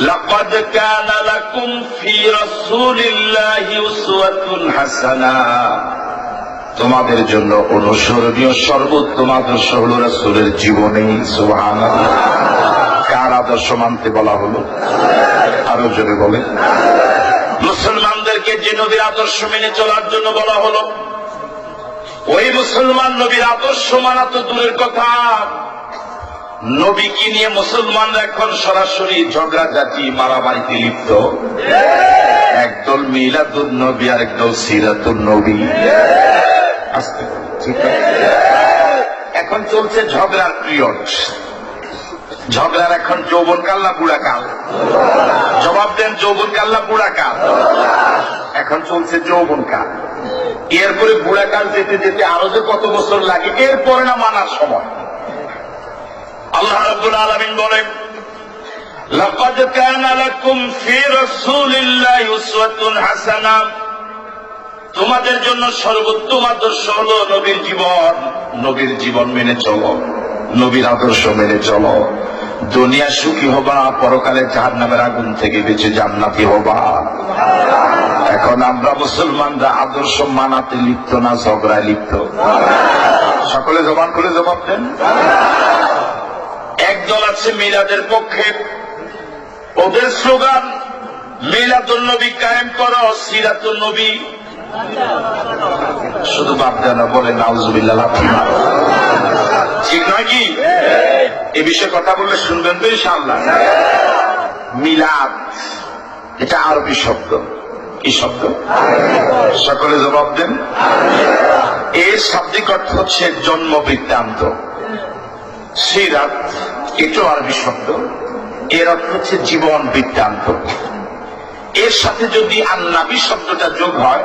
لقد كان لكم في رسول الله أسوة حسنة তোমাদের জন্য অনুসরণীয় সর্বোত্তম আদর্শ হল রাসূলের জীবনে সুবহান কার আদর্শ মানতে বলা হলো আরো জোরে বলে মুসলমানদেরকে যে নবীর আদর্শ মেনে চলার জন্য বলা হলো ওই মুসলমান নবীর আদর্শ মানা তো দূরের কথা নবীকে নিয়ে মুসলমানরা এখন সরাসরি ঝগড়াঝাটি মারামারিতে লিপ্ত। একদল মিলাদুল নবী আর একদল সিরাতুল নবী। আস্তে ঠিক আছে? এখন চলছে ঝগড়ার পিরিয়ড। ঝগড়ার এখন যৌবন কাল না বুড়া কাল? জবাব দেন, যৌবন কাল না বুড়া কাল? এখন চলছে যৌবন কাল। এরপরে বুড়া কাল যেতে যেতে আরও যে কত বছর লাগে, এরপরে না মানার সময়। আল্লাহ রাব্বুল আলামিন বলেন, লাকাদ কানা লাকুম ফি রাসূলিল্লাহি উসওয়াতুন হাসানা। তোমাদের জন্য সর্বোত্তম আদর্শ হলো নবীর জীবন। নবীর জীবন মেনে চলো, নবীর আদর্শ মেনে চলো। দুনিয়া সুখী হবা, পরকালে জাহান্নামের আগুন থেকে বেঁচে জান্নাতি হবা। এখন আমরা মুসলমানরা আদর্শ মানাতে লিপ্ত না, ঝগড়ায় লিপ্ত। সকলে জবান করে জবাব দেন। একদল আছে মিলাদের পক্ষে। ওদের স্লোগান মিলাদুল নবী কায়েম করো সিরাতুল নবী। শুধু বাপ দেন বলে নাউজুবিল্লাহ ঠিক নয় কি? এ বিষয়ে কথা বললে শুনবেন তো ইনশাআল্লাহ। মিলাদ, এটা আরবি শব্দ। কি শব্দ? সকলে জবাব দেন। এর শাব্দিক অর্থ হচ্ছে জন্ম বৃত্তান্ত সিরাত এটাও আরবি শব্দ। এর অর্থ হচ্ছে জীবন বৃত্তান্ত। এর সাথে যদি আন্নাবি শব্দটা যোগ হয়,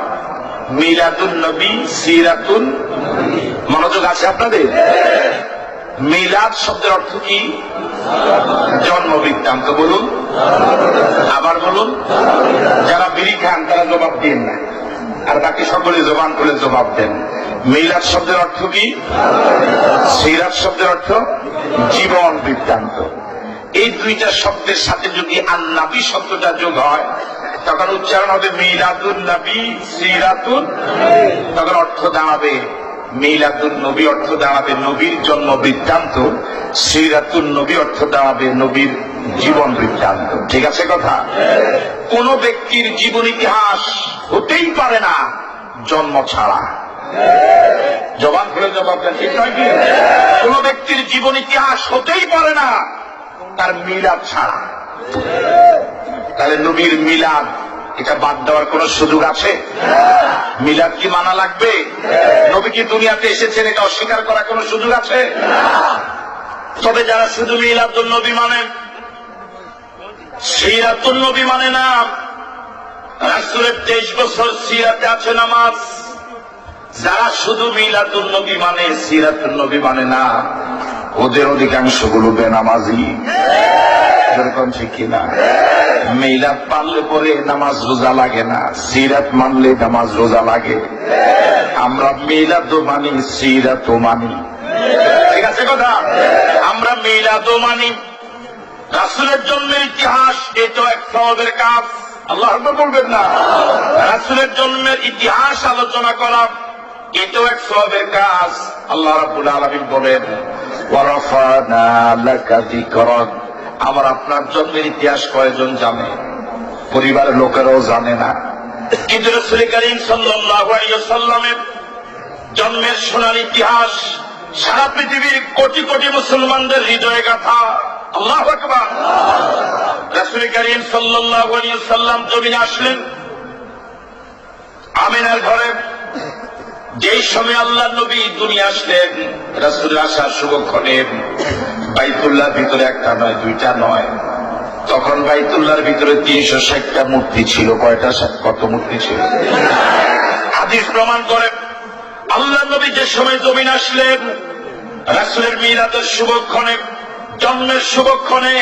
মিলাদুন নবী, সিরাতুন, মনোযোগ আছে আপনাদের? মিলাদ শব্দের অর্থ কি? জন্ম বৃত্তান্ত বলুন। আবার বলুন। যারা বিড়ি খান, তারা জবাব দিন না আর বাকি সকলে জবান করে জবাব দেন। মিলাদ শব্দের অর্থ কি? সিরাত শব্দের অর্থ জীবন বৃত্তান্ত। এই দুইটা শব্দের সাথে যদি আর আন্নাবি শব্দটা যোগ হয়, তখন উচ্চারণ হবে মিলাদুল নবী সিরাতুল তখন অর্থ দাঁড়াবে। মিলাদুল নবী অর্থ দাঁড়াবে নবীর জন্ম বৃত্তান্ত সিরাতুল নবী অর্থ দাঁড়াবে নবীর জীবন বৃত্তান্ত। ঠিক আছে কথা? কোন ব্যক্তির জীবন ইতিহাস হতেই পারে না জন্ম ছাড়া। জবাব করে জবাব দেন, ঠিক নয় কি? কোন ব্যক্তির জীবন ইতিহাস হতেই পারে না তার মিলাদ ছাড়া। তাহলে নবীর মিলাদ এটা বাদ দেওয়ার কোন সুযোগ আছে? মিলাদ কি মানা লাগবে? নবী কি দুনিয়াতে এসেছেন এটা অস্বীকার করার কোন সুযোগ আছে? তবে যারা শুধু মিলাদুল নবী মানে সিরাতুল নবী মানে না, রাসুলের তেইশ বছর সিরাতে আছে নামাজ। যারা শুধু মিলাদুল নবী মানে সিরাতুল নবী মানে না, ওদের অধিকাংশগুলো বেনামাজি। যেরকম ঠিক কিনা? মিলাদ পারলে পরে নামাজ রোজা লাগে না, সিরাত মানলে নামাজ রোজা লাগে। আমরা মিলাদও মানি সিরাতও মানি। ঠিক আছে কথা? আমরা মিলাদও মানি। রাসুলের জন্মের ইতিহাস এটা এক সহজের কাজ। আল্লাহ বলবেন না। রাসুলের জন্মের ইতিহাস আলোচনা করা এটাও এক সবের কাজ। আল্লাহ রাব্বুল আলামিন বলেন ওয়ারাফানা লাকা যিকরাক আমার আপনার জন্মের ইতিহাস কয়জন জানে। পরিবারের লোকেরাও জানে না। কিন্তু রাসূল করিম সাল্লাল্লাহু জন্মের সোনার ইতিহাস সারা পৃথিবীর কোটি কোটি মুসলমানদের হৃদয়ে গাথা। আল্লাহ আকবার। রাসূল করিম আলাইহি জমিনে আসলেন। আমিনার ঘরে যেই সময় আল্লাহ নবী দুনিয়া আসলেন রাসুল আসার শুভক্ষণে বাইতুল্লাহ ভিতরে একটা নয়, দুইটা নয়। তখন বাইতুল্লাহর ভিতরে তিনশো ষাটটা মূর্তি ছিল। কয়টা কত মূর্তি ছিল? হাদিস প্রমাণ করে আল্লাহ নবী যে সময় জমিন আসলেন, রাসুলের মিরাতের শুভক্ষণে, জন্মের শুভক্ষণে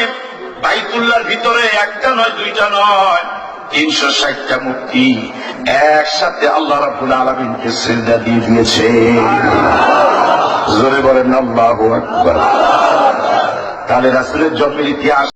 বাইতুল্লাহর ভিতরে একটা নয়, দুইটা নয়, তিনশো ষাটটা মূর্তি একসাথে আল্লাহ রাবুল আলমিনকে শ্রেদ্ধা দিয়ে দিয়েছে। জোরে বলেন, আল্লাহ আকবার। তাহলে রাসুলের জন্মের ইতিহাস